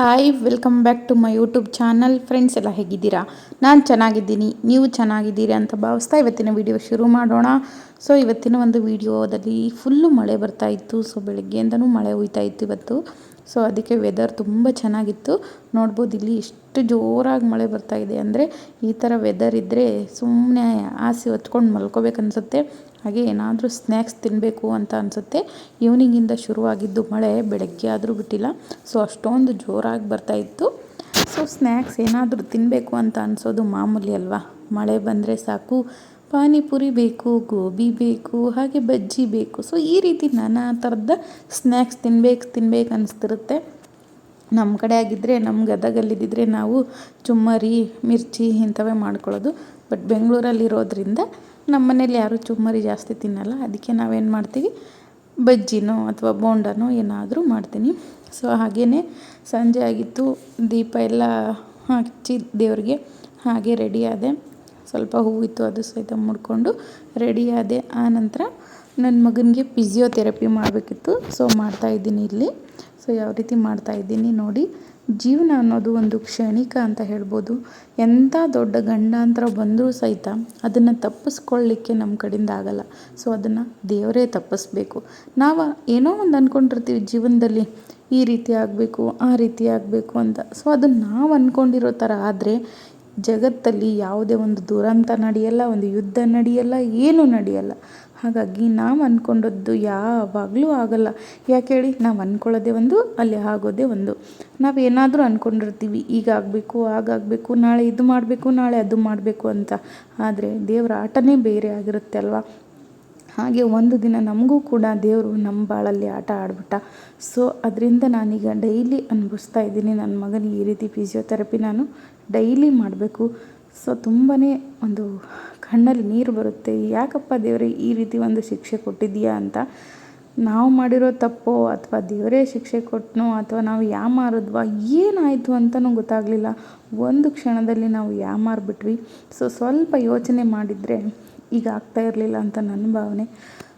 Hi welcome back to my YouTube channel friends ಎಲ್ಲ ಹೇಗಿದ್ದೀರಾ? ನಾನು ಚೆನ್ನಾಗಿದ್ದೀನಿ. ನೀವು ಚೆನ್ನಾಗಿದ್ದೀರಿ ಅಂತ ಭಾವಿಸ್ತಾ ಇವತ್ತಿನ ವಿಡಿಯೋ ಶುರು ಮಾಡೋಣ. ಸೊ ಇವತ್ತಿನ ಒಂದು ವಿಡಿಯೋದಲ್ಲಿ ಫುಲ್ಲು ಮಳೆ ಬರ್ತಾ ಇತ್ತು. ಸೊ ಬೆಳಗ್ಗೆಯಿಂದನೂ ಮಳೆ ಹುಯ್ತಾ ಇತ್ತು ಇವತ್ತು. ಸೊ ಅದಕ್ಕೆ ವೆದರ್ ತುಂಬ ಚೆನ್ನಾಗಿತ್ತು. ನೋಡ್ಬೋದು, ಇಲ್ಲಿ ಎಷ್ಟು ಜೋರಾಗಿ ಮಳೆ ಬರ್ತಾ ಇದೆ. ಅಂದರೆ ಈ ಥರ ವೆದರ್ ಇದ್ದರೆ ಸುಮ್ಮನೆ ಆಸೆ ಹೊತ್ಕೊಂಡು ಮಲ್ಕೋಬೇಕನ್ಸುತ್ತೆ. ಹಾಗೆ ಏನಾದರೂ ಸ್ನ್ಯಾಕ್ಸ್ ತಿನ್ನಬೇಕು ಅಂತ ಅನಿಸುತ್ತೆ. ಈವ್ನಿಂಗಿಂದ ಶುರುವಾಗಿದ್ದು ಮಳೆ, ಬೆಳಗ್ಗೆ ಆದರೂ ಬಿಟ್ಟಿಲ್ಲ. ಸೊ ಅಷ್ಟೊಂದು ಜೋರಾಗಿ ಬರ್ತಾಯಿತ್ತು ಸೊ ಸ್ನ್ಯಾಕ್ಸ್ ಏನಾದರೂ ತಿನ್ನಬೇಕು ಅಂತ ಅನಿಸೋದು ಮಾಮೂಲಿ ಅಲ್ವಾ? ಮಳೆ ಬಂದರೆ ಸಾಕು, ಪಾನಿಪುರಿ ಬೇಕು, ಗೋಬಿ ಬೇಕು, ಹಾಗೆ ಬಜ್ಜಿ ಬೇಕು. ಸೊ ಈ ರೀತಿ ನಾನಾ ಥರದ ಸ್ನ್ಯಾಕ್ಸ್ ತಿನ್ಬೇಕು ತಿನ್ಬೇಕು ಅನಿಸ್ತಿರುತ್ತೆ. ನಮ್ಮ ಕಡೆ ಆಗಿದ್ದರೆ ನಮ್ಮ ಗದಗಲ್ಲಿದ್ದಿದ್ರೆ ನಾವು ಚುಮ್ಮರಿ, ಮಿರ್ಚಿ ಇಂಥವೇ ಮಾಡ್ಕೊಳ್ಳೋದು. ಬಟ್ ಬೆಂಗಳೂರಲ್ಲಿರೋದ್ರಿಂದ ನಮ್ಮ ಮನೇಲಿ ಯಾರೂ ಚುಮ್ಮರಿ ಜಾಸ್ತಿ ತಿನ್ನಲ್ಲ. ಅದಕ್ಕೆ ನಾವೇನು ಮಾಡ್ತೀವಿ? ಬಜ್ಜಿನೋ ಅಥವಾ ಬೋಂಡನೋ ಏನಾದರೂ ಮಾಡ್ತೀನಿ. ಸೊ ಹಾಗೆಯೇ ಸಂಜೆ ಆಗಿತ್ತು. ದೀಪ ಎಲ್ಲ ಹಚ್ಚಿ ದೇವ್ರಿಗೆ ಹಾಗೆ ರೆಡಿ ಆದೆ. ಸ್ವಲ್ಪ ಹೂವಿತ್ತು ಅದು ಸಹಿತ ಮುಡ್ಕೊಂಡು ರೆಡಿ ಆದೆ. ಆನಂತರ ನನ್ನ ಮಗನಿಗೆ ಫಿಸಿಯೋಥೆರಪಿ ಮಾಡಬೇಕಿತ್ತು. ಸೊ ಮಾಡ್ತಾಯಿದ್ದೀನಿ ಇಲ್ಲಿ. ಸೊ ಯಾವ ರೀತಿ ಮಾಡ್ತಾ ಇದ್ದೀನಿ ನೋಡಿ. ಜೀವನ ಅನ್ನೋದು ಒಂದು ಕ್ಷಣಿಕ ಅಂತ ಹೇಳ್ಬೋದು. ಎಂಥ ದೊಡ್ಡ ಗಂಡಾಂತರ ಬಂದರೂ ಸಹಿತ ಅದನ್ನು ತಪ್ಪಿಸ್ಕೊಳ್ಳಿಕ್ಕೆ ನಮ್ಮ ಕಡೆಯಿಂದ ಆಗಲ್ಲ. ಸೊ ಅದನ್ನು ದೇವರೇ ತಪ್ಪಿಸ್ಬೇಕು. ನಾವು ಏನೋ ಒಂದು ಅಂದ್ಕೊಂಡಿರ್ತೀವಿ ಜೀವನದಲ್ಲಿ, ಈ ರೀತಿ ಆಗಬೇಕು, ಆ ರೀತಿ ಆಗಬೇಕು ಅಂತ. ಸೊ ಅದನ್ನು ನಾವು ಅಂದ್ಕೊಂಡಿರೋ ಥರ ಆದರೆ ಜಗತ್ತಲ್ಲಿ ಯಾವುದೇ ಒಂದು ದುರಂತ ನಡೆಯಲ್ಲ, ಒಂದು ಯುದ್ಧ ನಡೆಯಲ್ಲ, ಏನೂ ನಡೆಯಲ್ಲ. ಹಾಗಾಗಿ ನಾವು ಅಂದ್ಕೊಂಡದ್ದು ಯಾವಾಗಲೂ ಆಗಲ್ಲ. ಯಾಕೆ ಹೇಳಿ? ನಾವು ಅಂದ್ಕೊಳ್ಳೋದೇ ಒಂದು, ಅಲ್ಲಿ ಆಗೋದೇ ಒಂದು. ನಾವು ಏನಾದರೂ ಅಂದ್ಕೊಂಡಿರ್ತೀವಿ ಈಗ ಆಗಬೇಕು ನಾಳೆ ಇದು ಮಾಡಬೇಕು, ನಾಳೆ ಅದು ಮಾಡಬೇಕು ಅಂತ. ಆದರೆ ದೇವರ ಆಟನೇ ಬೇರೆ ಆಗಿರುತ್ತೆ ಅಲ್ವಾ? ಹಾಗೆ ಒಂದು ದಿನ ನಮಗೂ ಕೂಡ ದೇವರು ನಮ್ಮ ಬಾಳಲ್ಲಿ ಆಟ ಆಡ್ಬಿಟ್ಟ. ಸೊ, ಅದರಿಂದ ನಾನೀಗ ಡೈಲಿ ಅನುಭವಿಸ್ತಾ ಇದ್ದೀನಿ. ನನ್ನ ಮಗನಿಗೆ ಈ ರೀತಿ ಫಿಸಿಯೋಥೆರಪಿ ನಾನು ಡೈಲಿ ಮಾಡಬೇಕು. ಸೊ ತುಂಬಾ ಒಂದು ಕಣ್ಣಲ್ಲಿ ನೀರು ಬರುತ್ತೆ. ಯಾಕಪ್ಪ ದೇವರೇ ಈ ರೀತಿ ಒಂದು ಶಿಕ್ಷೆ ಕೊಟ್ಟಿದ್ದೀಯಾ ಅಂತ? ನಾವು ಮಾಡಿರೋ ತಪ್ಪೋ ಅಥವಾ ದೇವರೇ ಶಿಕ್ಷೆ ಕೊಟ್ಟನೋ ಅಥವಾ ನಾವು ಯಾಮಾರಿದ್ವಾ, ಏನಾಯಿತು ಅಂತಲೂ ಗೊತ್ತಾಗಲಿಲ್ಲ. ಒಂದು ಕ್ಷಣದಲ್ಲಿ ನಾವು ಯಾಮಾರ್ಬಿಟ್ವಿ. ಸೊ ಸ್ವಲ್ಪ ಯೋಚನೆ ಮಾಡಿದರೆ ಈಗ ಆಗ್ತಾ ಇರಲಿಲ್ಲ ಅಂತ ನನ್ನ ಭಾವನೆ.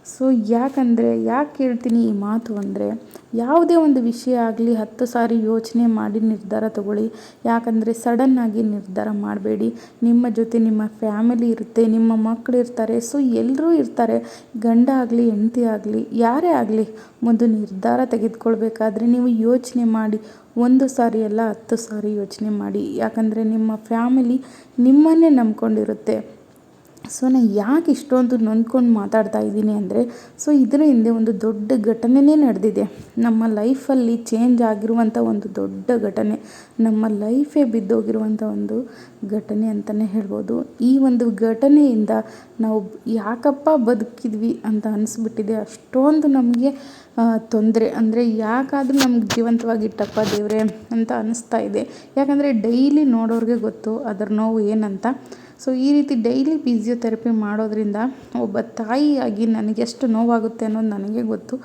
ಸೊ ಯಾಕಂದರೆ, ಯಾಕೆ ಹೇಳ್ತೀನಿ ಈ ಮಾತು ಅಂದರೆ, ಯಾವುದೇ ಒಂದು ವಿಷಯ ಆಗಲಿ, ಹತ್ತು ಸಾರಿ ಯೋಚನೆ ಮಾಡಿ ನಿರ್ಧಾರ ತಗೊಳ್ಳಿ. ಯಾಕಂದರೆ ಸಡನ್ನಾಗಿ ನಿರ್ಧಾರ ಮಾಡಬೇಡಿ. ನಿಮ್ಮ ಜೊತೆ ನಿಮ್ಮ ಫ್ಯಾಮಿಲಿ ಇರುತ್ತೆ, ನಿಮ್ಮ ಮಕ್ಕಳು ಇರ್ತಾರೆ. ಸೊ ಎಲ್ಲರೂ ಇರ್ತಾರೆ. ಗಂಡ ಆಗಲಿ, ಹೆಂಡತಿ ಆಗಲಿ, ಯಾರೇ ಆಗಲಿ, ಒಂದು ನಿರ್ಧಾರ ತೆಗೆದುಕೊಳ್ಬೇಕಾದ್ರೆ ನೀವು ಯೋಚನೆ ಮಾಡಿ. ಒಂದು ಸಾರಿ ಅಲ್ಲ, ಹತ್ತು ಸಾರಿ ಯೋಚನೆ ಮಾಡಿ. ಯಾಕಂದರೆ, ನಿಮ್ಮ ಫ್ಯಾಮಿಲಿ ನಿಮ್ಮನ್ನೇ ನಂಬ್ಕೊಂಡಿರುತ್ತೆ. ಸೊ ನಾನು ಯಾಕೆ ಇಷ್ಟೊಂದು ನೊಂದ್ಕೊಂಡು ಮಾತಾಡ್ತಾ ಇದ್ದೀನಿ ಅಂದರೆ ಸೊ ಇದರ ಹಿಂದೆ ಒಂದು ದೊಡ್ಡ ಘಟನೆನೇ ನಡೆದಿದೆ. ನಮ್ಮ ಲೈಫಲ್ಲಿ ಚೇಂಜ್ ಆಗಿರುವಂಥ ಒಂದು ದೊಡ್ಡ ಘಟನೆ, ನಮ್ಮ ಲೈಫೇ ಬಿದ್ದೋಗಿರುವಂಥ ಒಂದು ಘಟನೆ ಅಂತಲೇ ಹೇಳ್ಬೋದು. ಈ ಒಂದು ಘಟನೆಯಿಂದ ನಾವು ಯಾಕಪ್ಪ ಬದುಕಿದ್ವಿ ಅಂತ ಅನಿಸ್ಬಿಟ್ಟಿದೆ. ಅಷ್ಟೊಂದು ನಮಗೆ ತೊಂದರೆ. ಅಂದರೆ ಯಾಕಾದರೂ ನಮ್ಗೆ ಜೀವಂತವಾಗಿಟ್ಟಪ್ಪ ದೇವರೇ ಅಂತ ಅನಿಸ್ತಾ ಇದೆ. ಯಾಕಂದರೆ ಡೈಲಿ ನೋಡೋರಿಗೆ ಗೊತ್ತು ಅದರ ನೋವು ಏನಂತ. ಸೊ ಈ ರೀತಿ ಡೈಲಿ ಫಿಸಿಯೋಥೆರಪಿ ಮಾಡೋದ್ರಿಂದ ಒಬ್ಬ ತಾಯಿಯಾಗಿ ನನಗೆ ಎಷ್ಟು ನೋವಾಗುತ್ತೆ ಅನ್ನೋದು ನನಗೆ ಗೊತ್ತು.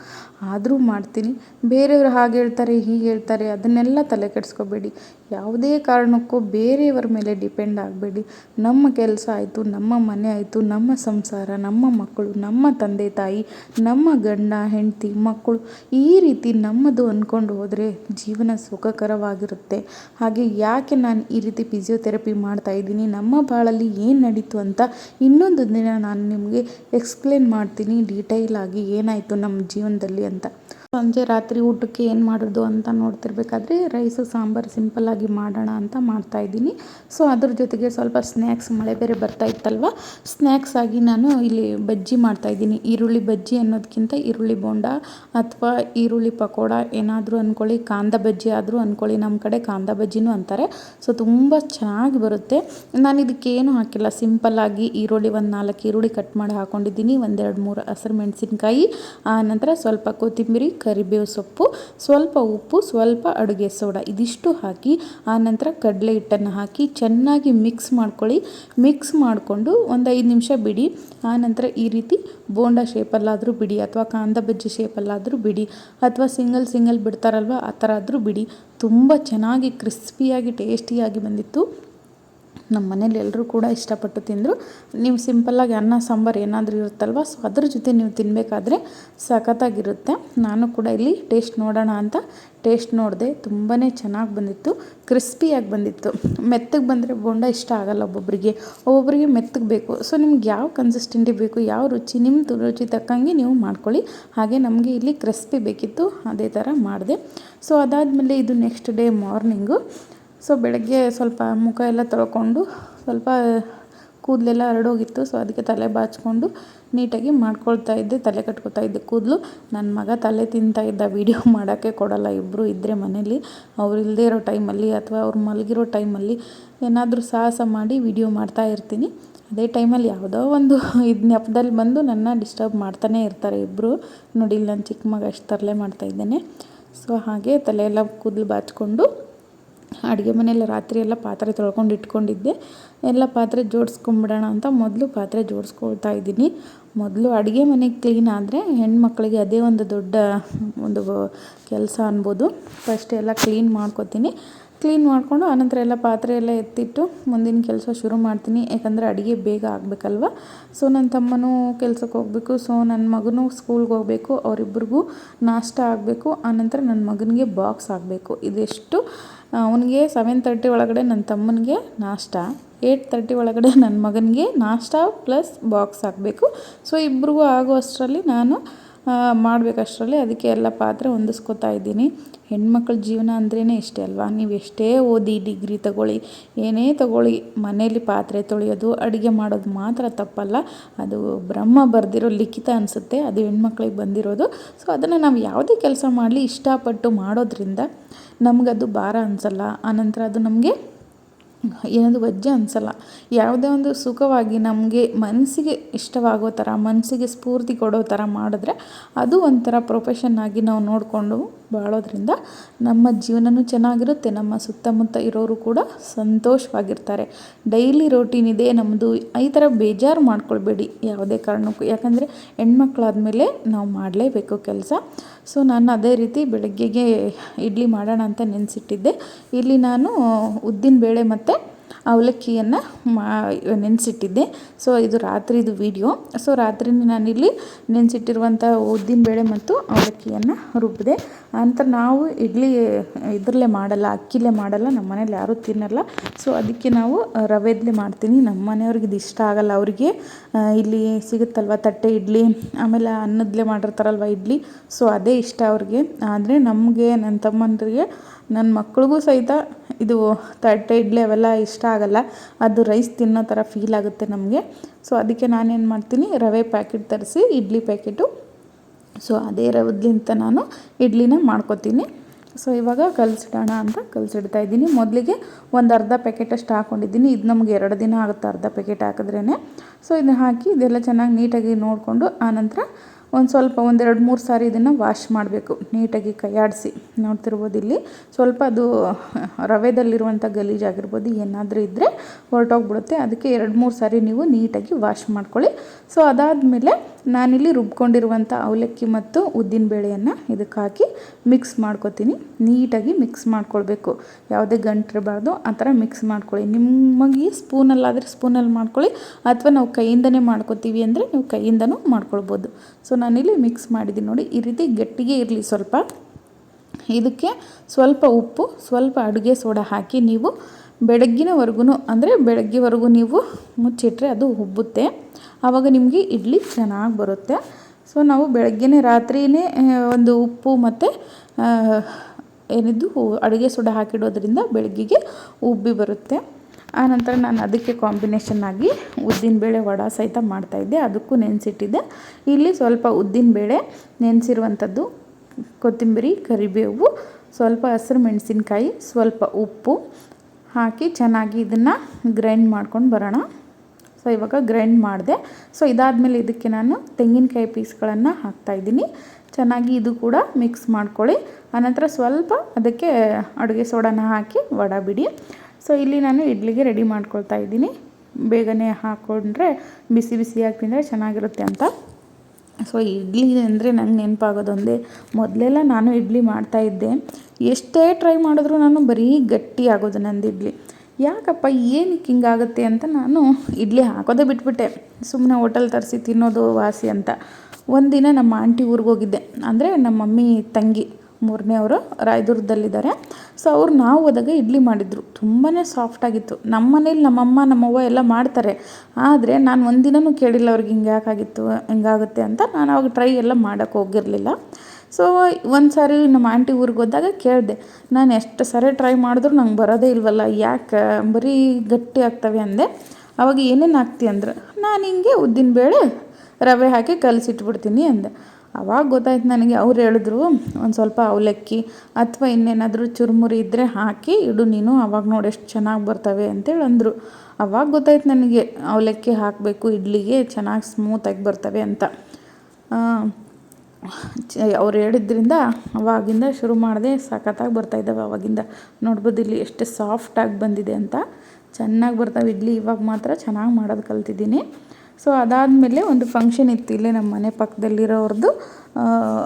ಆದರೂ ಮಾಡ್ತೀನಿ. ಬೇರೆಯವರು ಹಾಗೆ ಹೇಳ್ತಾರೆ, ಹೀಗೆ ಹೇಳ್ತಾರೆ, ಅದನ್ನೆಲ್ಲ ತಲೆ ಕೆಡಿಸ್ಕೋಬೇಡಿ. ಯಾವುದೇ ಕಾರಣಕ್ಕೂ ಬೇರೆಯವರ ಮೇಲೆ ಡಿಪೆಂಡ್ ಆಗಬೇಡಿ. ನಮ್ಮ ಕೆಲಸ ಆಯಿತು, ನಮ್ಮ ಮನೆ ಆಯಿತು, ನಮ್ಮ ಸಂಸಾರ, ನಮ್ಮ ಮಕ್ಕಳು, ನಮ್ಮ ತಂದೆ ತಾಯಿ, ನಮ್ಮ ಗಂಡ, ಹೆಂಡತಿ, ಮಕ್ಕಳು, ಈ ರೀತಿ ನಮ್ಮದು ಅಂದ್ಕೊಂಡು ಹೋದರೆ ಜೀವನ ಸುಖಕರವಾಗಿರುತ್ತೆ. ಹಾಗೆ ಯಾಕೆ ನಾನು ಈ ರೀತಿ ಫಿಸಿಯೋಥೆರಪಿ ಮಾಡ್ತಾ ಇದ್ದೀನಿ? ನಮ್ಮ ಬಾಳಲ್ಲಿ ಏನು ನಡೀತು ಅಂತ ಇನ್ನೊಂದು ದಿನ ನಾನು ನಿಮಗೆ ಎಕ್ಸ್ಪ್ಲೇನ್ ಮಾಡ್ತೀನಿ ಡೀಟೈಲಾಗಿ ಏನಾಯಿತು ನಮ್ಮ ಜೀವನದಲ್ಲಿ ಅಂತ. ಸಂಜೆ ರಾತ್ರಿ ಊಟಕ್ಕೆ ಏನು ಮಾಡೋದು ಅಂತ ನೋಡ್ತಿರ್ಬೇಕಾದ್ರೆ ರೈಸು, ಸಾಂಬಾರು ಸಿಂಪಲ್ಲಾಗಿ ಮಾಡೋಣ ಅಂತ ಮಾಡ್ತಾಯಿದ್ದೀನಿ ಸೊ, ಅದ್ರ ಜೊತೆಗೆ ಸ್ವಲ್ಪ ಸ್ನ್ಯಾಕ್ಸ್ ಮಳೆ ಬೇರೆ ಬರ್ತಾ ಇತ್ತಲ್ವ? ಸ್ನ್ಯಾಕ್ಸ್ ಆಗಿ ನಾನು ಇಲ್ಲಿ ಬಜ್ಜಿ ಮಾಡ್ತಾಯಿದ್ದೀನಿ ಈರುಳ್ಳಿ ಬಜ್ಜಿ ಅನ್ನೋದಕ್ಕಿಂತ ಈರುಳ್ಳಿ ಬೋಂಡ ಅಥವಾ ಈರುಳ್ಳಿ ಪಕೋಡ ಏನಾದರೂ ಅಂದ್ಕೊಳ್ಳಿ ಕಾಂದ ಬಜ್ಜಿ ಆದರೂ ಅಂದ್ಕೊಳ್ಳಿ ನಮ್ಮ ಕಡೆ ಕಾಂದ ಬಜ್ಜಿನೂ ಅಂತಾರೆ. ಸೊ, ತುಂಬ ಚೆನ್ನಾಗಿ ಬರುತ್ತೆ. ನಾನು ಇದಕ್ಕೇನು ಹಾಕಿಲ್ಲ. ಸಿಂಪಲ್ಲಾಗಿ ಈರುಳ್ಳಿ ಒಂದು ನಾಲ್ಕು ಈರುಳ್ಳಿ ಕಟ್ ಮಾಡಿ ಹಾಕ್ಕೊಂಡಿದ್ದೀನಿ ಒಂದೆರಡು ಮೂರು ಹಸಿರು ಮೆಣಸಿನ್ಕಾಯಿ ಆನಂತರ ಸ್ವಲ್ಪ ಕೊತ್ತಂಬರಿ ಕರಿಬೇವು ಸೊಪ್ಪು, ಸ್ವಲ್ಪ ಉಪ್ಪು, ಸ್ವಲ್ಪ ಅಡುಗೆ ಸೋಡಾ ಇದಿಷ್ಟು ಹಾಕಿ ಆನಂತರ ಕಡಲೆ ಹಿಟ್ಟನ್ನು ಹಾಕಿ ಚೆನ್ನಾಗಿ ಮಿಕ್ಸ್ ಮಾಡ್ಕೊಳ್ಳಿ. ಮಿಕ್ಸ್ ಮಾಡಿಕೊಂಡು ಒಂದು ಐದು ನಿಮಿಷ ಬಿಡಿ. ಆನಂತರ ಈ ರೀತಿ ಬೋಂಡ ಶೇಪಲ್ಲಾದರೂ ಬಿಡಿ ಅಥವಾ ಕಾಂದ ಬಜ್ಜಿ ಶೇಪಲ್ಲಾದರೂ ಬಿಡಿ ಅಥವಾ ಸಿಂಗಲ್ ಸಿಂಗಲ್ ಬಿಡ್ತಾರಲ್ವ ಆ ಥರ ಆದರೂ ಬಿಡಿ. ತುಂಬ ಚೆನ್ನಾಗಿ ಕ್ರಿಸ್ಪಿಯಾಗಿ ಟೇಸ್ಟಿಯಾಗಿ ಬಂದಿತ್ತು. ನಮ್ಮ ಮನೇಲಿ ಎಲ್ಲರೂ ಕೂಡ ಇಷ್ಟಪಟ್ಟು ತಿಂದರು. ನೀವು ಸಿಂಪಲ್ಲಾಗಿ ಅನ್ನ, ಸಾಂಬಾರು ಏನಾದರೂ ಇರುತ್ತಲ್ವ? ಸೊ ಅದ್ರ ಜೊತೆ ನೀವು ತಿನ್ನಬೇಕಾದ್ರೆ ಸಖತ್ತಾಗಿರುತ್ತೆ. ನಾನು ಕೂಡ ಇಲ್ಲಿ ಟೇಸ್ಟ್ ನೋಡೋಣ ಅಂತ ಟೇಸ್ಟ್ ನೋಡಿದೆ. ತುಂಬಾ ಚೆನ್ನಾಗಿ ಬಂದಿತ್ತು. ಕ್ರಿಸ್ಪಿಯಾಗಿ ಬಂದಿತ್ತು. ಮೆತ್ತಗೆ ಬಂದರೆ ಬೋಂಡ ಇಷ್ಟ ಆಗಲ್ಲ ಒಬ್ಬೊಬ್ಬರಿಗೆ ಒಬ್ಬೊಬ್ಬರಿಗೆ ಮೆತ್ತಗೆ ಬೇಕು. ಸೊ ನಿಮ್ಗೆ ಯಾವ ಕನ್ಸಿಸ್ಟೆಂಟಿ ಬೇಕು, ಯಾವ ರುಚಿ ನಿಮ್ಮ ರುಚಿ ತಕ್ಕಂಗೆ ನೀವು ಮಾಡ್ಕೊಳ್ಳಿ. ಹಾಗೆ ನಮಗೆ ಇಲ್ಲಿ ಕ್ರಿಸ್ಪಿ ಬೇಕಿತ್ತು, ಅದೇ ಥರ ಮಾಡಿದೆ. ಸೊ ಅದಾದಮೇಲೆ ಇದು ನೆಕ್ಸ್ಟ್ ಡೇ ಮಾರ್ನಿಂಗು ಸೊ ಬೆಳಗ್ಗೆ ಸ್ವಲ್ಪ ಮುಖ ಎಲ್ಲ ತೊಳ್ಕೊಂಡು ಸ್ವಲ್ಪ ಕೂದಲೆಲ್ಲ ಹರಡೋಗಿತ್ತು. ಸೊ ಅದಕ್ಕೆ ತಲೆ ಬಾಚಿಕೊಂಡು ನೀಟಾಗಿ ಮಾಡ್ಕೊಳ್ತಾ ಇದ್ದೆ. ತಲೆ ಕಟ್ಕೊತಾ ಇದ್ದೆ ಕೂದಲು. ನನ್ನ ಮಗ ತಲೆ ತಿಂತಾ ಇದ್ದ ವೀಡಿಯೋ ಮಾಡೋಕ್ಕೆ ಕೊಡಲ್ಲ. ಇಬ್ಬರು ಇದ್ದರೆ ಮನೇಲಿ. ಅವ್ರು ಇಲ್ಲದೇ ಇರೋ ಟೈಮಲ್ಲಿ ಅಥವಾ ಅವ್ರು ಮಲಗಿರೋ ಟೈಮಲ್ಲಿ ಏನಾದರೂ ಸಾಹಸ ಮಾಡಿ ವೀಡಿಯೋ ಮಾಡ್ತಾ ಇರ್ತೀನಿ. ಅದೇ ಟೈಮಲ್ಲಿ ಯಾವುದೋ ಒಂದು ಇದು ನೆಪದಲ್ಲಿ ಬಂದು ನನ್ನ ಡಿಸ್ಟರ್ಬ್ ಮಾಡ್ತಾನೆ ಇರ್ತಾರೆ ಇಬ್ಬರು ನೋಡಿ, ಇಲ್ಲಿ ನನ್ನ ಚಿಕ್ಕ ಮಗ ಅಷ್ಟು ತರಲೆ ಮಾಡ್ತಾ ಇದ್ದೇನೆ. ಸೊ ಹಾಗೆ ತಲೆ ಎಲ್ಲ ಕೂದಲು ಬಾಚಿಕೊಂಡು ಅಡುಗೆ ಮನೆಯಲ್ಲಿ ರಾತ್ರಿ ಎಲ್ಲ ಪಾತ್ರೆ ತೊಳ್ಕೊಂಡು ಇಟ್ಕೊಂಡಿದ್ದೆ. ಎಲ್ಲ ಪಾತ್ರೆ ಜೋಡಿಸ್ಕೊಂಬಿಡೋಣ ಅಂತ ಮೊದಲು ಪಾತ್ರೆ ಜೋಡಿಸ್ಕೊಳ್ತಾ ಇದ್ದೀನಿ. ಮೊದಲು ಅಡುಗೆ ಮನೆ ಕ್ಲೀನ್ ಆದರೆ ಹೆಣ್ಮಕ್ಳಿಗೆ ಅದೇ ಒಂದು ದೊಡ್ಡ ಒಂದು ಕೆಲಸ ಅನ್ಬೋದು. ಫಸ್ಟ್ ಎಲ್ಲ ಕ್ಲೀನ್ ಮಾಡ್ಕೊತೀನಿ. ಕ್ಲೀನ್ ಮಾಡಿಕೊಂಡು ಆನಂತರ ಎಲ್ಲ ಪಾತ್ರೆ ಎಲ್ಲ ಎತ್ತಿಟ್ಟು ಮುಂದಿನ ಕೆಲಸ ಶುರು ಮಾಡ್ತೀನಿ. ಯಾಕಂದರೆ ಅಡುಗೆ ಬೇಗ ಆಗಬೇಕಲ್ವ? ಸೊ ನನ್ನ ತಮ್ಮನೂ ಕೆಲಸಕ್ಕೆ ಹೋಗಬೇಕು. ಸೊ ನನ್ನ ಮಗನೂ ಸ್ಕೂಲ್ಗೆ ಹೋಗಬೇಕು. ಅವರಿಬ್ಬರಿಗೂ ನಾಷ್ಟ ಆಗಬೇಕು. ಆನಂತರ ನನ್ನ ಮಗನಿಗೆ ಬಾಕ್ಸ್ ಆಗಬೇಕು. ಇದೆಷ್ಟು? ಅವನಿಗೆ ಸೆವೆನ್ ತರ್ಟಿ ಒಳಗಡೆ ನನ್ನ ತಮ್ಮನಿಗೆ ನಾಷ್ಟ. ಏಯ್ಟ್ ತರ್ಟಿ ಒಳಗಡೆ ನನ್ನ ಮಗನಿಗೆ ನಾಷ್ಟ ಪ್ಲಸ್ ಬಾಕ್ಸ್ ಆಗಬೇಕು. ಸೊ ಇಬ್ಬರಿಗೂ ಆಗೋ ಅಷ್ಟರಲ್ಲಿ ನಾನು ಮಾಡಬೇಕಷ್ಟರಲ್ಲಿ ಅದಕ್ಕೆ ಎಲ್ಲ ಪಾತ್ರೆ ಹೊಂದಿಸ್ಕೊತಾ ಇದ್ದೀನಿ. ಹೆಣ್ಮಕ್ಳ ಜೀವನ ಅಂದ್ರೇ ಇಷ್ಟೇ ಅಲ್ವಾ? ನೀವು ಎಷ್ಟೇ ಓದಿ ಡಿಗ್ರಿ ತಗೊಳ್ಳಿ, ಏನೇ ತಗೊಳ್ಳಿ, ಮನೇಲಿ ಪಾತ್ರೆ ತೊಳೆಯೋದು, ಅಡುಗೆ ಮಾಡೋದು ಮಾತ್ರ ತಪ್ಪಲ್ಲ. ಅದು ಬ್ರಹ್ಮ ಬರೆದಿರೋ ಲಿಖಿತ ಅನಿಸುತ್ತೆ. ಅದು ಹೆಣ್ಮಕ್ಳಿಗೆ ಬಂದಿರೋದು. ಸೊ ಅದನ್ನು ನಾವು ಯಾವುದೇ ಕೆಲಸ ಮಾಡಲಿ, ಇಷ್ಟಪಟ್ಟು ಮಾಡೋದ್ರಿಂದ ನಮಗದು ಭಾರ ಅನಿಸಲ್ಲ. ಆನಂತರ ಅದು ನಮಗೆ ಏನದು ವಜ್ಜೆ ಅನಿಸಲ್ಲ. ಯಾವುದೇ ಒಂದು ಸುಖವಾಗಿ ನಮಗೆ ಮನಸ್ಸಿಗೆ ಇಷ್ಟವಾಗೋ ಥರ ಮನಸ್ಸಿಗೆ ಸ್ಫೂರ್ತಿ ಕೊಡೋ ಥರ ಮಾಡಿದ್ರೆ ಅದು ಒಂಥರ ಪ್ರೊಫೆಷನ್ ಆಗಿ ನಾವು ನೋಡಿಕೊಂಡು ಬಾಳೋದ್ರಿಂದ ನಮ್ಮ ಜೀವನವೂ ಚೆನ್ನಾಗಿರುತ್ತೆ. ನಮ್ಮ ಸುತ್ತಮುತ್ತ ಇರೋರು ಕೂಡ ಸಂತೋಷವಾಗಿರ್ತಾರೆ. ಡೈಲಿ ರೋಟೀನ್ ಇದೆ. ನಮ್ಮದು ಈ ಥರ ಬೇಜಾರು ಮಾಡ್ಕೊಳ್ಬೇಡಿ ಯಾವುದೇ ಕಾರಣಕ್ಕೂ. ಯಾಕಂದರೆ ಹೆಣ್ಮಕ್ಳಾದಮೇಲೆ ನಾವು ಮಾಡಲೇಬೇಕು ಕೆಲಸ. ಸೊ ನಾನು ಅದೇ ರೀತಿ ಬೆಳಗ್ಗೆಗೆ ಇಡ್ಲಿ ಮಾಡೋಣ ಅಂತ ನೆನೆಸಿಟ್ಟಿದ್ದೆ. ಇಲ್ಲಿ ನಾನು ಉದ್ದಿನ ಬೇಳೆ ಮತ್ತು ಅವಲಕ್ಕಿಯನ್ನು ಮಾ, ನೆನೆಸಿಟ್ಟಿದ್ದೆ. ಸೊ ಇದು ರಾತ್ರಿದು ವೀಡಿಯೋ ಸೊ ರಾತ್ರಿ ನಾನಿಲ್ಲಿ ನೆನೆಸಿಟ್ಟಿರುವಂಥ ಬೇಳೆ ಮತ್ತು ಅವಲಕ್ಕಿಯನ್ನು ರುಬ್ಬಿದೆ ಅಂತ ನಾವು ಇಡ್ಲಿ, ಇದರಲ್ಲೇ ಮಾಡಲ್ಲ, ಅಕ್ಕಿಲೇ ಮಾಡಲ್ಲ, ನಮ್ಮ ಮನೇಲಿ ಯಾರೂ ತಿನ್ನಲ್ಲ. ಸೊ ಅದಕ್ಕೆ ನಾವು ರವೆದಲ್ಲೇ ಮಾಡ್ತೀನಿ. ನಮ್ಮ ಮನೆಯವ್ರಿಗೆ ಇದು ಇಷ್ಟ ಆಗಲ್ಲ. ಅವರಿಗೆ ಇಲ್ಲಿ ಸಿಗುತ್ತಲ್ವ ತಟ್ಟೆ ಇಡ್ಲಿ, ಆಮೇಲೆ ಅನ್ನದಲ್ಲೇ ಮಾಡಿರ್ತಾರಲ್ವ ಇಡ್ಲಿ. ಸೊ ಅದೇ ಇಷ್ಟ ಅವ್ರಿಗೆ. ಆದರೆ ನಮಗೆ ನನ್ನ ತಮ್ಮಂದ್ರಿಗೆ ನನ್ನ ಮಕ್ಳಿಗೂ ಸಹಿತ ಇದು ತಟ್ಟೆ ಇಡ್ಲಿ ಅವೆಲ್ಲ ಇಷ್ಟ ಆಗಲ್ಲ. ಅದು ರೈಸ್ ತಿನ್ನೋ ಥರ ಫೀಲ್ ಆಗುತ್ತೆ ನಮಗೆ. ಸೊ ಅದಕ್ಕೆ ನಾನೇನು ಮಾಡ್ತೀನಿ, ರವೆ ಪ್ಯಾಕೆಟ್ ತರಿಸಿ, ಇಡ್ಲಿ ಪ್ಯಾಕೆಟು ಸೊ ಅದೇ ರವದ್ಲಿಂತ ನಾನು ಇಡ್ಲಿನ ಮಾಡ್ಕೊತೀನಿ. ಸೊ ಇವಾಗ ಕಲಸಿಡೋಣ ಅಂತ ಕಲಸಿಡ್ತಾ ಇದ್ದೀನಿ. ಮೊದಲಿಗೆ ಒಂದು ಅರ್ಧ ಪ್ಯಾಕೆಟ್ ಅಷ್ಟು ಹಾಕ್ಕೊಂಡಿದ್ದೀನಿ ಇದು ನಮಗೆ ಎರಡು ದಿನ ಆಗುತ್ತೆ ಅರ್ಧ ಪ್ಯಾಕೆಟ್ ಹಾಕಿದ್ರೇ ಸೊ ಇದನ್ನ ಹಾಕಿ ಇದೆಲ್ಲ ಚೆನ್ನಾಗಿ ನೀಟಾಗಿ ನೋಡಿಕೊಂಡು ಆನಂತರ ಒಂದು ಸ್ವಲ್ಪ ಒಂದೆರಡು ಮೂರು ಸಾರಿ ಇದನ್ನು ವಾಶ್ ಮಾಡಬೇಕು. ನೀಟಾಗಿ ಕೈಯಾಡಿಸಿ. ನೋಡ್ತಿರ್ಬೋದು ಇಲ್ಲಿ. ಸ್ವಲ್ಪ ಅದು ರವೆದಲ್ಲಿರುವಂಥ ಗಲೀಜಾಗಿರ್ಬೋದು ಏನಾದರೂ ಇದ್ದರೆ ಹೊರಟೋಗ್ಬಿಡುತ್ತೆ. ಅದಕ್ಕೆ ಎರಡು ಮೂರು ಸಾರಿ ನೀವು ನೀಟಾಗಿ ವಾಶ್ ಮಾಡ್ಕೊಳ್ಳಿ. ಸೊ ಅದಾದಮೇಲೆ ನಾನಿಲ್ಲಿ ರುಬ್ಕೊಂಡಿರುವಂಥ ಅವಲಕ್ಕಿ ಮತ್ತು ಉದ್ದಿನ ಬೇಳೆಯನ್ನು ಇದಕ್ಕೆ ಹಾಕಿ ಮಿಕ್ಸ್ ಮಾಡ್ಕೊತೀನಿ. ನೀಟಾಗಿ ಮಿಕ್ಸ್ ಮಾಡ್ಕೊಳ್ಬೇಕು. ಯಾವುದೇ ಗಂಟಿರಬಾರ್ದು, ಆ ಥರ ಮಿಕ್ಸ್ ಮಾಡ್ಕೊಳ್ಳಿ. ನಿಮಗೆ ಸ್ಪೂನಲ್ಲಾದರೆ ಸ್ಪೂನಲ್ಲಿ ಮಾಡ್ಕೊಳ್ಳಿ, ಅಥವಾ ನಾವು ಕೈಯಿಂದನೇ ಮಾಡ್ಕೊತೀವಿ ಅಂದರೆ ನೀವು ಕೈಯಿಂದನೂ ಮಾಡ್ಕೊಳ್ಬೋದು. ಸೊ ನಾನಿಲ್ಲಿ ಮಿಕ್ಸ್ ಮಾಡಿದ್ದೀನಿ ನೋಡಿ. ಈ ರೀತಿ ಗಟ್ಟಿಗೆ ಇರಲಿ ಸ್ವಲ್ಪ. ಇದಕ್ಕೆ ಸ್ವಲ್ಪ ಉಪ್ಪು, ಸ್ವಲ್ಪ ಅಡುಗೆ ಸೋಡಾ ಹಾಕಿ ನೀವು ಬೆಳಗ್ಗಿನವರೆಗೂ ಅಂದರೆ ಬೆಳಗ್ಗೆವರೆಗೂ ನೀವು ಮುಚ್ಚಿಟ್ರೆ ಅದು ಉಬ್ಬುತ್ತೆ. ಆವಾಗ ನಿಮಗೆ ಇಡ್ಲಿ ಚೆನ್ನಾಗಿ ಬರುತ್ತೆ. ಸೊ ನಾವು ಬೆಳಗ್ಗೆನೇ ರಾತ್ರಿಯೇ ಒಂದು ಉಪ್ಪು ಮತ್ತು ಏನಿದ್ದು ಅಡುಗೆ ಸೋಡಾ ಹಾಕಿಡೋದ್ರಿಂದ ಬೆಳಗ್ಗೆಗೆ ಉಬ್ಬಿ ಬರುತ್ತೆ. ಆನಂತರ ನಾನು ಅದಕ್ಕೆ ಕಾಂಬಿನೇಷನ್ ಆಗಿ ಉದ್ದಿನಬೇಳೆ ವಡ ಸಹಿತ ಮಾಡ್ತಾಯಿದ್ದೆ ಅದಕ್ಕೂ ನೆನೆಸಿಟ್ಟಿದ್ದೆ. ಇಲ್ಲಿ ಸ್ವಲ್ಪ ಉದ್ದಿನಬೇಳೆ ನೆನೆಸಿರುವಂಥದ್ದು ಕೊತ್ತಂಬರಿ, ಕರಿಬೇವು, ಸ್ವಲ್ಪ ಹಸಿರು ಮೆಣಸಿನ್ಕಾಯಿ, ಸ್ವಲ್ಪ ಉಪ್ಪು ಹಾಕಿ ಚೆನ್ನಾಗಿ ಇದನ್ನು ಗ್ರೈಂಡ್ ಮಾಡ್ಕೊಂಡು ಬರೋಣ. ಸೊ ಇವಾಗ ಗ್ರೈಂಡ್ ಮಾಡಿದೆ. ಸೊ ಇದಾದಮೇಲೆ ಇದಕ್ಕೆ ನಾನು ತೆಂಗಿನಕಾಯಿ ಪೀಸ್ಗಳನ್ನು ಹಾಕ್ತಾಯಿದ್ದೀನಿ ಚೆನ್ನಾಗಿ ಇದು ಕೂಡ ಮಿಕ್ಸ್ ಮಾಡ್ಕೊಳ್ಳಿ. ಆನಂತರ ಸ್ವಲ್ಪ ಅದಕ್ಕೆ ಅಡುಗೆ ಸೋಡಾನ ಹಾಕಿ ವಡ ಬಿಡಿ ಸೊ ಇಲ್ಲಿ ನಾನು ಇಡ್ಲಿಗೆ ರೆಡಿ ಮಾಡ್ಕೊಳ್ತಾ ಇದ್ದೀನಿ. ಬೇಗನೆ ಹಾಕ್ಕೊಂಡ್ರೆ ಬಿಸಿ ಬಿಸಿಯಾಗಿ ತಿಂದರೆ ಚೆನ್ನಾಗಿರುತ್ತೆ ಅಂತ. ಸೊ ಇಡ್ಲಿ ಅಂದರೆ ನಂಗೆ ನೆನಪಾಗೋದೊಂದೇ. ಮೊದಲೆಲ್ಲ ನಾನು ಇಡ್ಲಿ ಮಾಡ್ತಾಯಿದ್ದೆ ಎಷ್ಟೇ ಟ್ರೈ ಮಾಡಿದ್ರೂ ನಾನು ಬರೀ ಗಟ್ಟಿ ಆಗೋದು ನಂದು ಇಡ್ಲಿ ಯಾಕಪ್ಪ ಏನಕ್ಕೆ ಹಿಂಗಾಗುತ್ತೆ ಅಂತ ನಾನು ಇಡ್ಲಿ ಹಾಕೋದೇ ಬಿಟ್ಬಿಟ್ಟೆ. ಸುಮ್ಮನೆ ಹೋಟೆಲ್ ತರಿಸಿ ತಿನ್ನೋದು ವಾಸಿ ಅಂತ. ಒಂದಿನ ನಮ್ಮ ಆಂಟಿ ಊರಿಗೆ ಹೋಗಿದ್ದೆ. ಅಂದರೆ ನಮ್ಮ ಮಮ್ಮಿ, ತಂಗಿ ಮೂರನೇ ಅವರು ರಾಯದುರ್ಗದಲ್ಲಿದ್ದಾರೆ ಸೊ ಅವ್ರು ನಾವು ಹೋದಾಗ ಇಡ್ಲಿ ಮಾಡಿದರು. ತುಂಬಾ ಸಾಫ್ಟಾಗಿತ್ತು ನಮ್ಮ ಮನೇಲಿ ನಮ್ಮಮ್ಮ ನಮ್ಮವ್ವ ಎಲ್ಲ ಮಾಡ್ತಾರೆ. ಆದರೆ ನಾನು ಒಂದಿನೂ ಕೇಳಿಲ್ಲ ಅವ್ರಿಗೆ ಹಿಂಗೆ ಯಾಕಾಗಿತ್ತು ಹಿಂಗಾಗುತ್ತೆ ಅಂತ. ನಾನು ಅವಾಗ ಟ್ರೈ ಎಲ್ಲ ಮಾಡೋಕ್ಕೆ ಹೋಗಿರಲಿಲ್ಲ. ಸೊ ಒಂದು ಸಾರಿ ನಮ್ಮ ಆಂಟಿ ಊರಿಗೆ ಹೋದಾಗ ಕೇಳಿದೆ, ನಾನು ಎಷ್ಟು ಸರಿ ಟ್ರೈ ಮಾಡಿದ್ರು ನಂಗೆ ಬರೋದೇ ಇಲ್ವಲ್ಲ, ಯಾಕೆ ಬರೀ ಗಟ್ಟಿ ಆಗ್ತವೆ? ಅಂದೆ. ಅವಾಗ ಏನೇನು ಹಾಕ್ತಿ ಅಂದ್ರೆ, ನಾನು ಹಿಂಗೆ ಉದ್ದಿನಬೇಳೆ ರವೆ ಹಾಕಿ ಕಲಸಿಟ್ಬಿಡ್ತೀನಿ ಅಂದೆ. ಅವಾಗ ಗೊತ್ತಾಯ್ತು ನನಗೆ, ಅವ್ರು ಹೇಳಿದ್ರು, ಒಂದು ಸ್ವಲ್ಪ ಅವಲಕ್ಕಿ ಅಥವಾ ಇನ್ನೇನಾದರೂ ಚುರುಮುರಿ ಇದ್ದರೆ ಹಾಕಿ ಇಡು ನೀನು, ಅವಾಗ ನೋಡಿ ಎಷ್ಟು ಚೆನ್ನಾಗಿ ಬರ್ತವೆ ಅಂತೇಳಿ ಅಂದರು. ಅವಾಗ ಗೊತ್ತಾಯ್ತು ನನಗೆ, ಅವಲಕ್ಕಿ ಹಾಕಬೇಕು, ಇಡ್ಲಿಗೆ ಚೆನ್ನಾಗಿ ಸ್ಮೂತಾಗಿ ಬರ್ತವೆ ಅಂತ. ಅವ್ರು ಹೇಳಿದ್ರಿಂದ ಅವಾಗಿಂದ ಶುರು ಮಾಡಿದೆ ಸಖತ್ತಾಗಿ ಬರ್ತಾಯಿದ್ದಾವೆ ಅವಾಗಿಂದ ನೋಡ್ಬೋದು ಇಲ್ಲಿ ಎಷ್ಟು ಸಾಫ್ಟಾಗಿ ಬಂದಿದೆ ಅಂತ. ಚೆನ್ನಾಗಿ ಬರ್ತಾವೆ. ಇಡ್ಲಿ ಇವಾಗ ಮಾತ್ರ ಚೆನ್ನಾಗಿ ಮಾಡೋದು ಕಲ್ತಿದ್ದೀನಿ. ಸೊ ಅದಾದಮೇಲೆ ಒಂದು ಫಂಕ್ಷನ್ ಇತ್ತು. ಇಲ್ಲೇ ನಮ್ಮ ಮನೆ ಪಕ್ಕದಲ್ಲಿರೋರ್ದು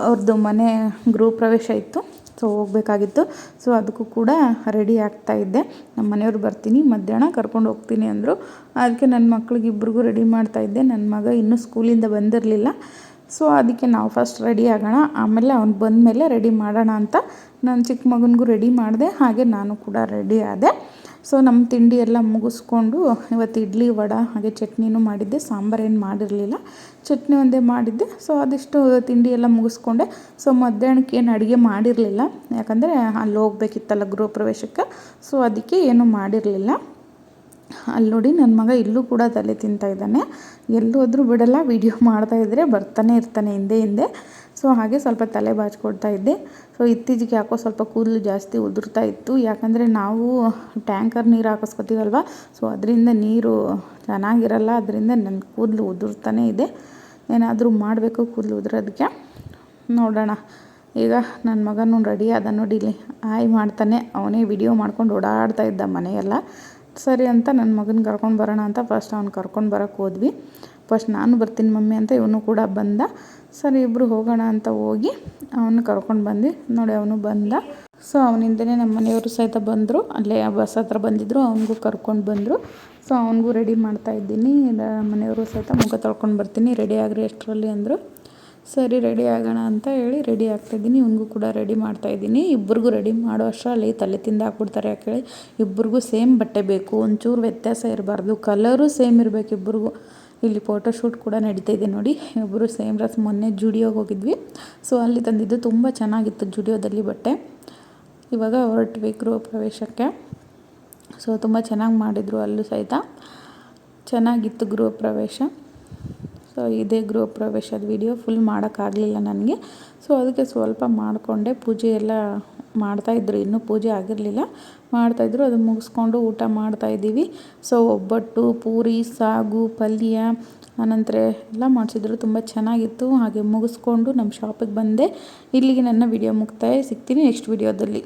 ಅವ್ರದ್ದು ಮನೆ ಗೃಹ ಪ್ರವೇಶ ಇತ್ತು. ಸೊ ಹೋಗಬೇಕಾಗಿತ್ತು. ಸೊ ಅದಕ್ಕೂ ಕೂಡ ರೆಡಿ ಆಗ್ತಾಯಿದ್ದೆ ನಮ್ಮ ಮನೆಯವ್ರು ಬರ್ತೀನಿ, ಮಧ್ಯಾಹ್ನ ಕರ್ಕೊಂಡು ಹೋಗ್ತೀನಿ ಅಂದರು. ಅದಕ್ಕೆ ನನ್ನ ಮಕ್ಳಿಗೆ ಇಬ್ರಿಗೂ ರೆಡಿ ಮಾಡ್ತಾಯಿದ್ದೆ ನನ್ನ ಮಗ ಇನ್ನೂ ಸ್ಕೂಲಿಂದ ಬಂದಿರಲಿಲ್ಲ. ಸೊ ಅದಕ್ಕೆ ನಾವು ಫಸ್ಟ್ ರೆಡಿ ಆಗೋಣ. ಆಮೇಲೆ ಅವ್ನು ಬಂದಮೇಲೆ ರೆಡಿ ಮಾಡೋಣ ಅಂತ ನಾನು ಚಿಕ್ಕ ಮಗನಿಗೂ ರೆಡಿ ಮಾಡಿದೆ. ಹಾಗೆ ನಾನು ಕೂಡ ರೆಡಿ ಆದೆ. ಸೊ ನಮ್ಮ ತಿಂಡಿ ಎಲ್ಲ ಮುಗಿಸ್ಕೊಂಡು ಇವತ್ತು ಇಡ್ಲಿ ವಡೆ ಹಾಗೆ ಚಟ್ನಿನೂ ಮಾಡಿದ್ದೆ. ಸಾಂಬಾರು ಏನು ಮಾಡಿರಲಿಲ್ಲ. ಚಟ್ನಿ ಒಂದೇ ಮಾಡಿದ್ದೆ. ಸೊ ಅದಿಷ್ಟು ತಿಂಡಿ ಎಲ್ಲ ಮುಗಿಸ್ಕೊಂಡೆ. ಸೊ ಮಧ್ಯಾಹ್ನಕ್ಕೆ ಏನು ಅಡುಗೆ ಮಾಡಿರಲಿಲ್ಲ. ಯಾಕಂದರೆ ಅಲ್ಲಿ ಹೋಗ್ಬೇಕಿತ್ತಲ್ಲ ಗೃಹ ಪ್ರವೇಶಕ್ಕೆ. ಸೊ ಅದಕ್ಕೆ ಏನೂ ಮಾಡಿರಲಿಲ್ಲ. ಅಲ್ಲಿ ನೋಡಿ ನನ್ನ ಮಗ ಇಲ್ಲೂ ಕೂಡ ತಲೆ ತಿಂತಾಯಿದ್ದಾನೆ ಎಲ್ಲೋದ್ರೂ ಬಿಡಲ್ಲ ವೀಡಿಯೋ ಇದ್ದರೆ ಬರ್ತಾನೆ ಇರ್ತಾನೆ ಹಿಂದೆ ಹಿಂದೆ. ಸೊ ಹಾಗೆ ಸ್ವಲ್ಪ ತಲೆ ಬಾಚ್ಕೊಡ್ತಾ ಇದ್ದೆ. ಸೊ ಇತ್ತೀಚೆಗೆ ಯಾಕೋ ಸ್ವಲ್ಪ ಕೂದಲು ಜಾಸ್ತಿ ಉದುರ್ತಾ ಇತ್ತು. ಯಾಕಂದರೆ ನಾವು ಟ್ಯಾಂಕರ್ ನೀರು ಹಾಕಿಸ್ಕೊತೀವಲ್ವ? ಸೊ ಅದರಿಂದ ನೀರು ಚೆನ್ನಾಗಿರಲ್ಲ, ಅದರಿಂದ ನನ್ನ ಕೂದಲು ಉದುರ್ತಾನೆ ಇದೆ. ಏನಾದರೂ ಮಾಡಬೇಕು ಕೂದಲು ಉದುರೋದಕ್ಕೆ ನೋಡೋಣ. ಈಗ ನನ್ನ ಮಗನೂ ರೆಡಿ ಅದ ಇಲ್ಲಿ ಆಯ್ ಮಾಡ್ತಾನೆ. ಅವನೇ ವಿಡಿಯೋ ಮಾಡ್ಕೊಂಡು ಓಡಾಡ್ತಾ ಇದ್ದ ಮನೆಯೆಲ್ಲ. ಸರಿ ಅಂತ ನನ್ನ ಮಗನ ಕರ್ಕೊಂಡು ಬರೋಣ ಅಂತ ಫಸ್ಟ್ ಅವ್ನು ಕರ್ಕೊಂಡು ಬರೋಕ್ಕೆ ಹೋದ್ವಿ. ಫಸ್ಟ್ ನಾನು ಬರ್ತೀನಿ ಮಮ್ಮಿ ಅಂತ ಇವನು ಕೂಡ ಬಂದ. ಸರಿ ಇಬ್ಬರು ಹೋಗೋಣ ಅಂತ ಹೋಗಿ ಅವನು ಕರ್ಕೊಂಡು ಬಂದು ನೋಡಿ, ಅವನು ಬಂದ. ಸೊ ಅವನಿಂದನೇ ನಮ್ಮ ಮನೆಯವರು ಸಹಿತ ಬಂದರು. ಅಲ್ಲೇ ಬಸ್ ಹತ್ರ ಬಂದಿದ್ದರು ಅವನಿಗೂ ಕರ್ಕೊಂಡು ಬಂದರು. ಸೊ ಅವನಿಗೂ ರೆಡಿ ಮಾಡ್ತಾ ಇದ್ದೀನಿ. ಮನೆಯವರು ಸಹಿತ ಮುಖ ತೊಳ್ಕೊಂಡು ಬರ್ತೀನಿ. ರೆಡಿ ಆಗ್ರಿ ಎಷ್ಟರಲ್ಲಿ ಅಂದರು. ಸರಿ ರೆಡಿ ಆಗೋಣ ಅಂತ ಹೇಳಿ ರೆಡಿ ಆಗ್ತಾಯಿದ್ದೀನಿ ಇವನಿಗೂ ಕೂಡ ರೆಡಿ ಮಾಡ್ತಾಯಿದ್ದೀನಿ ಇಬ್ಬರಿಗೂ ರೆಡಿ ಮಾಡೋ ಅಷ್ಟರಲ್ಲಿ ತಲೆ ತಿಂದು ಹಾಕ್ಬಿಡ್ತಾರೆ ಯಾಕೆ ಹೇಳಿ? ಇಬ್ಬರಿಗೂ ಸೇಮ್ ಬಟ್ಟೆ ಬೇಕು, ಒಂಚೂರು ವ್ಯತ್ಯಾಸ ಇರಬಾರ್ದು. ಕಲರು ಸೇಮ್ ಇರಬೇಕು ಇಬ್ಬರಿಗೂ ಇಲ್ಲಿ ಫೋಟೋಶೂಟ್ ಕೂಡ ನಡೀತಾ ನೋಡಿ. ಇಬ್ಬರು ಸೇಮ್ ಡ್ರೆಸ್ ಮೊನ್ನೆ ಜುಡಿಯೋಗೆ ಹೋಗಿದ್ವಿ. ಸೊ ಅಲ್ಲಿ ತಂದಿದ್ದು ತುಂಬ ಚೆನ್ನಾಗಿತ್ತು ಜುಡಿಯೋದಲ್ಲಿ ಬಟ್ಟೆ. ಇವಾಗ ಹೊರಟ್ವಿ ಗೃಹ ಪ್ರವೇಶಕ್ಕೆ. ಸೊ ತುಂಬ ಚೆನ್ನಾಗಿ ಮಾಡಿದರು ಅಲ್ಲೂ ಸಹಿತ. ಚೆನ್ನಾಗಿತ್ತು ಗೃಹ ಪ್ರವೇಶ. ಸೊ ಇದೇ ಗೃಹ ಪ್ರವೇಶದ ವಿಡಿಯೋ ಫುಲ್ ಮಾಡೋಕ್ಕಾಗಲಿಲ್ಲ ನನಗೆ. ಸೊ ಅದಕ್ಕೆ ಸ್ವಲ್ಪ ಮಾಡಿಕೊಂಡೆ. ಪೂಜೆ ಎಲ್ಲ ಮಾಡ್ತಾಯಿದ್ರು ಇನ್ನೂ ಪೂಜೆ ಆಗಿರಲಿಲ್ಲ. ಮಾಡ್ತಾಯಿದ್ರು ಅದು ಮುಗಿಸ್ಕೊಂಡು ಊಟ ಮಾಡ್ತಾಯಿದ್ದೀವಿ ಸೊ ಒಬ್ಬಟ್ಟು, ಪೂರಿ, ಸಾಗು, ಪಲ್ಯ, ಆನಂತರ ಎಲ್ಲ ಮಾಡಿಸಿದ್ರು. ತುಂಬ ಚೆನ್ನಾಗಿತ್ತು. ಹಾಗೆ ಮುಗಿಸ್ಕೊಂಡು ನಮ್ಮ ಶಾಪಿಗೆ ಬಂದೆ. ಇಲ್ಲಿಗೆ ನನ್ನ ವಿಡಿಯೋ ಮುಕ್ತಾಯ ಸಿಗ್ತೀನಿ ನೆಕ್ಸ್ಟ್ ವಿಡಿಯೋದಲ್ಲಿ